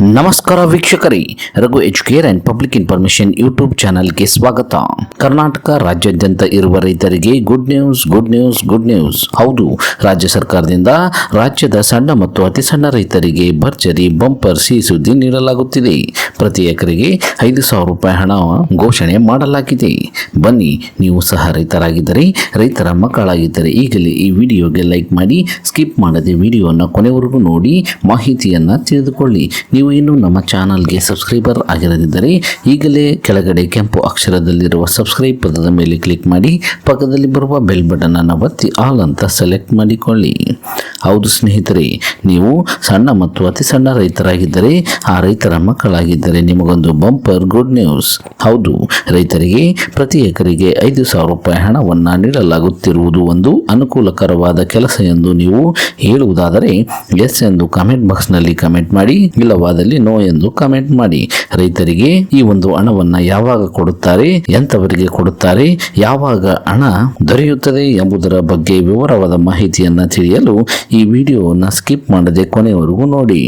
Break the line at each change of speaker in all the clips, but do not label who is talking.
ನಮಸ್ಕಾರ ವೀಕ್ಷಕರೇ, Raghu Educare and public information YouTube ಚಾನಲ್ಗೆ ಸ್ವಾಗತ. ಕರ್ನಾಟಕ ರಾಜ್ಯಾದ್ಯಂತ ಇರುವ ರೈತರಿಗೆ good news good news good news. ಹೌದು, ರಾಜ್ಯ ಸರ್ಕಾರದಿಂದ ರಾಜ್ಯದ ಸಣ್ಣ ಮತ್ತು ಅತಿ ಸಣ್ಣ ರೈತರಿಗೆ ಭರ್ಜರಿ ಬಂಪರ್ ಸಿಹಿ ಸುದ್ದಿ ನೀಡಲಾಗುತ್ತಿದೆ. ಪ್ರತಿ ಎಕರೆಗೆ ಐದು ಸಾವಿರ ರೂಪಾಯಿ ಹಣ ಘೋಷಣೆ ಮಾಡಲಾಗಿದೆ. ಬನ್ನಿ, ನೀವು ಸಹ ರೈತರಾಗಿದ್ದರೆ, ರೈತರ ಮಕ್ಕಳಾಗಿದ್ದರೆ ಈಗಲೇ ಈ ವಿಡಿಯೋಗೆ ಲೈಕ್ ಮಾಡಿ, ಸ್ಕಿಪ್ ಮಾಡದೆ ವಿಡಿಯೋನ ಕೊನೆವರೆಗೂ ನೋಡಿ, ಮಾಹಿತಿಯನ್ನು ತಿಳಿದುಕೊಳ್ಳಿ. ನೀವು ಇನ್ನೂ ನಮ್ಮ ಚಾನಲ್ಗೆ ಸಬ್ಸ್ಕ್ರೈಬರ್ ಆಗಿರದಿದ್ದರೆ ಈಗಲೇ ಕೆಳಗಡೆ ಕೆಂಪು ಅಕ್ಷರದಲ್ಲಿರುವ ಸಬ್ಸ್ಕ್ರೈಬ್ ಪದದ ಮೇಲೆ ಕ್ಲಿಕ್ ಮಾಡಿ, ಪಕ್ಕದಲ್ಲಿ ಬರುವ ಬೆಲ್ ಬಟನ್ ಅನ್ನು ಒತ್ತಿ ಆಲ್ ಅಂತ ಸೆಲೆಕ್ಟ್ ಮಾಡಿಕೊಳ್ಳಿ. ಹೌದು ಸ್ನೇಹಿತರೆ, ನೀವು ಸಣ್ಣ ಮತ್ತು ಅತಿ ಸಣ್ಣ ರೈತರಾಗಿದ್ದರೆ ಆ ರೈತರ ಮಕ್ಕಳಾಗಿದ್ದರೆ ನಿಮಗೊಂದು ಬಂಪರ್ ಗುಡ್ ನ್ಯೂಸ್. ಹೌದು, ರೈತರಿಗೆ ಪ್ರತಿ ಎಕರೆಗೆ ಐದು ಸಾವಿರ ರೂಪಾಯಿ ಹಣವನ್ನು ನೀಡಲಾಗುತ್ತಿರುವುದು ಒಂದು ಅನುಕೂಲಕರವಾದ ಕೆಲಸ ಎಂದು ನೀವು ಹೇಳುವುದಾದರೆ ಎಸ್ ಎಂದು ಕಾಮೆಂಟ್ ಬಾಕ್ಸ್ನಲ್ಲಿ ಕಮೆಂಟ್ ಮಾಡಿ, ಇಲ್ಲವಾದಲ್ಲಿ ನೋ ಎಂದು ಕಮೆಂಟ್ ಮಾಡಿ. ರೈತರಿಗೆ ಈ ಒಂದು ಹಣವನ್ನು ಯಾವಾಗ ಕೊಡುತ್ತಾರೆ ಎಂಥವರಿಗೆ ಕೊಡುತ್ತಾರೆ, ಯಾವಾಗ ಹಣ ದೊರೆಯುತ್ತದೆ ಎಂಬುದರ ಬಗ್ಗೆ ವಿವರವಾದ ಮಾಹಿತಿಯನ್ನು ತಿಳಿಯಲು ಈ ವಿಡಿಯೋವನ್ನು ಸ್ಕಿಪ್ ಮಾಡದೆ ಕೊನೆಯವರೆಗೂ ನೋಡಿ.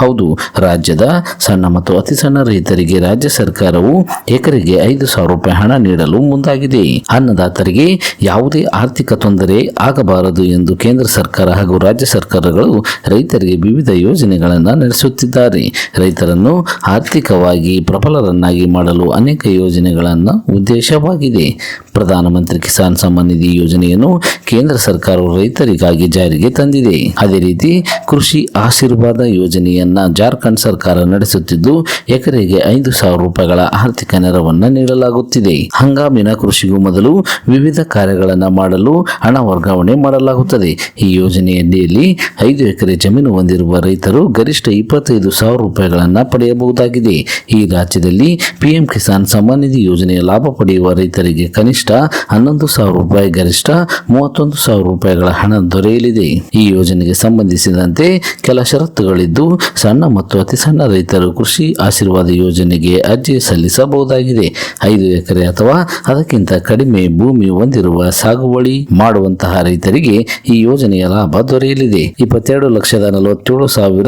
ಹೌದು, ರಾಜ್ಯದ ಸಣ್ಣ ಮತ್ತು ಅತಿ ಸಣ್ಣ ರೈತರಿಗೆ ರಾಜ್ಯ ಸರ್ಕಾರವು ಎಕರೆಗೆ ಐದು ಸಾವಿರ ರೂಪಾಯಿ ಹಣ ನೀಡಲು ಮುಂದಾಗಿದೆ. ಅನ್ನದಾತರಿಗೆ ಯಾವುದೇ ಆರ್ಥಿಕ ತೊಂದರೆ ಆಗಬಾರದು ಎಂದು ಕೇಂದ್ರ ಸರ್ಕಾರ ಹಾಗೂ ರಾಜ್ಯ ಸರ್ಕಾರಗಳು ರೈತರಿಗೆ ವಿವಿಧ ಯೋಜನೆಗಳನ್ನು ನಡೆಸುತ್ತಿದ್ದಾರೆ. ರೈತರನ್ನು ಆರ್ಥಿಕವಾಗಿ ಪ್ರಬಲರನ್ನಾಗಿ ಮಾಡಲು ಅನೇಕ ಯೋಜನೆಗಳನ್ನು ಉದ್ದೇಶವಾಗಿದೆ. ಪ್ರಧಾನಮಂತ್ರಿ ಕಿಸಾನ್ ಸಮ್ಮಾನ್ ನಿಧಿ ಯೋಜನೆಯನ್ನು ಕೇಂದ್ರ ಸರ್ಕಾರವು ರೈತರಿಗಾಗಿ ಜಾರಿಗೆ ತಂದಿದೆ. ಅದೇ ರೀತಿ ಕೃಷಿ ಆಶೀರ್ವಾದ ಯೋಜನೆಯನ್ನ ಜಾರ್ಖಂಡ್ ಸರ್ಕಾರ ನಡೆಸುತ್ತಿದ್ದು ಎಕರೆಗೆ ಐದು ಸಾವಿರ ರೂಪಾಯಿಗಳ ಆರ್ಥಿಕ ನೆರವನ್ನು ನೀಡಲಾಗುತ್ತಿದೆ. ಹಂಗಾಮಿನ ಕೃಷಿಗೂ ಮೊದಲು ವಿವಿಧ ಕಾರ್ಯಗಳನ್ನು ಮಾಡಲು ಹಣ ವರ್ಗಾವಣೆ ಮಾಡಲಾಗುತ್ತದೆ. ಈ ಯೋಜನೆಯಡಿಯಲ್ಲಿ ಐದು ಎಕರೆ ಜಮೀನು ಹೊಂದಿರುವ ರೈತರು ಗರಿಷ್ಠ ಇಪ್ಪತ್ತೈದು ಸಾವಿರ ರೂಪಾಯಿಗಳನ್ನು ಪಡೆಯಬಹುದಾಗಿದೆ. ಈ ರಾಜ್ಯದಲ್ಲಿ ಪಿಎಂ ಕಿಸಾನ್ ಸಮ್ಮಾನ್ ನಿಧಿ ಯೋಜನೆಯ ಲಾಭ ಪಡೆಯುವ ರೈತರಿಗೆ ಕನಿಷ್ಠ ಹನ್ನೊಂದು ಸಾವಿರ ರೂಪಾಯಿ, ಗರಿಷ್ಠ ಮೂವತ್ತೊಂದು ಸಾವಿರ ರೂಪಾಯಿಗಳ ಹಣ ದೊರೆಯಲಿದೆ. ಈ ಯೋಜನೆಗೆ ಸಂಬಂಧಿಸಿದಂತೆ ಕೆಲ ಷರತ್ತುಗಳಿದ್ದು ಸಣ್ಣ ಮತ್ತು ಅತಿ ಸಣ್ಣ ರೈತರು ಕೃಷಿ ಆಶೀರ್ವಾದ ಯೋಜನೆಗೆ ಅರ್ಜಿ ಸಲ್ಲಿಸಬಹುದಾಗಿದೆ. ಐದು ಎಕರೆ ಅಥವಾ ಅದಕ್ಕಿಂತ ಕಡಿಮೆ ಭೂಮಿ ಹೊಂದಿರುವ ಸಾಗುವಳಿ ಮಾಡುವಂತಹ ರೈತರಿಗೆ ಈ ಯೋಜನೆಯ ಲಾಭ ದೊರೆಯಲಿದೆ. ಇಪ್ಪತ್ತೆರಡು ಲಕ್ಷದ ನಲವತ್ತೇಳು ಸಾವಿರ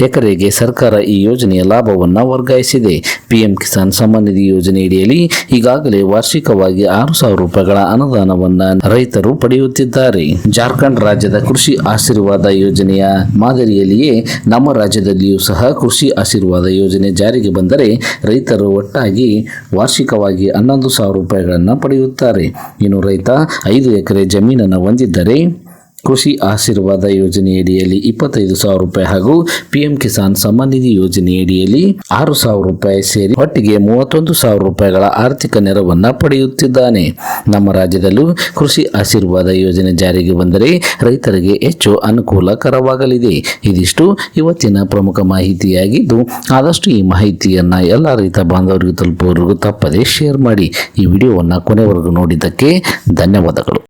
ಎಕರೆಗೆ ಸರ್ಕಾರ ಈ ಯೋಜನೆಯ ಲಾಭವನ್ನು ವರ್ಗಾಯಿಸಿದೆ. ಪಿಎಂ ಕಿಸಾನ್ ಸಮ್ಮಾನ್ ನಿಧಿ ಯೋಜನೆಯಡಿಯಲ್ಲಿ ಈಗಾಗಲೇ ವಾರ್ಷಿಕವಾಗಿ ಆರು ಸಾವಿರ ರೂಪಾಯಿಗಳ ಅನುದಾನವನ್ನ ರೈತರು ಪಡೆಯುತ್ತಿದ್ದಾರೆ. ಜಾರ್ಖಂಡ್ ರಾಜ್ಯದ ಕೃಷಿ ಆಶೀರ್ವಾದ ಯೋಜನೆಯ ಮಾದರಿಯಲ್ಲಿಯೇ ನಮ್ಮ ರಾಜ್ಯದಲ್ಲಿಯೂ ಸಹ ಕೃಷಿ ಆಶೀರ್ವಾದ ಯೋಜನೆ ಜಾರಿಗೆ ಬಂದರೆ ರೈತರು ಒಟ್ಟಾಗಿ ವಾರ್ಷಿಕವಾಗಿ ಹನ್ನೊಂದು ಸಾವಿರ ರೂಪಾಯಿಗಳನ್ನು ಪಡೆಯುತ್ತಾರೆ. ಇನ್ನು ರೈತ ಐದು ಎಕರೆ ಜಮೀನನ್ನು ಹೊಂದಿದ್ದರೆ ಕೃಷಿ ಆಶೀರ್ವಾದ ಯೋಜನೆಯಡಿಯಲ್ಲಿ ಇಪ್ಪತ್ತೈದು ಸಾವಿರ ರೂಪಾಯಿ ಹಾಗೂ ಪಿಎಂ ಕಿಸಾನ್ ಸಮ್ಮಾನ್ ನಿಧಿ ಯೋಜನೆಯಡಿಯಲ್ಲಿ ಆರು ಸಾವಿರ ರೂಪಾಯಿ ಸೇರಿ ಒಟ್ಟಿಗೆ ಮೂವತ್ತೊಂದು ಸಾವಿರ ರೂಪಾಯಿಗಳ ಆರ್ಥಿಕ ನೆರವನ್ನು ಪಡೆಯುತ್ತಿದ್ದಾನೆ. ನಮ್ಮ ರಾಜ್ಯದಲ್ಲೂ ಕೃಷಿ ಆಶೀರ್ವಾದ ಯೋಜನೆ ಜಾರಿಗೆ ಬಂದರೆ ರೈತರಿಗೆ ಹೆಚ್ಚು ಅನುಕೂಲಕರವಾಗಲಿದೆ. ಇದಿಷ್ಟು ಇವತ್ತಿನ ಪ್ರಮುಖ ಮಾಹಿತಿಯಾಗಿದ್ದು, ಆದಷ್ಟು ಈ ಮಾಹಿತಿಯನ್ನು ಎಲ್ಲ ರೈತ ಬಾಂಧವರಿಗೆ ತಲುಪುವವರೆಗೂ ತಪ್ಪದೇ ಶೇರ್ ಮಾಡಿ. ಈ ವಿಡಿಯೋವನ್ನು ಕೊನೆವರೆಗೂ ನೋಡಿದ್ದಕ್ಕೆ ಧನ್ಯವಾದಗಳು.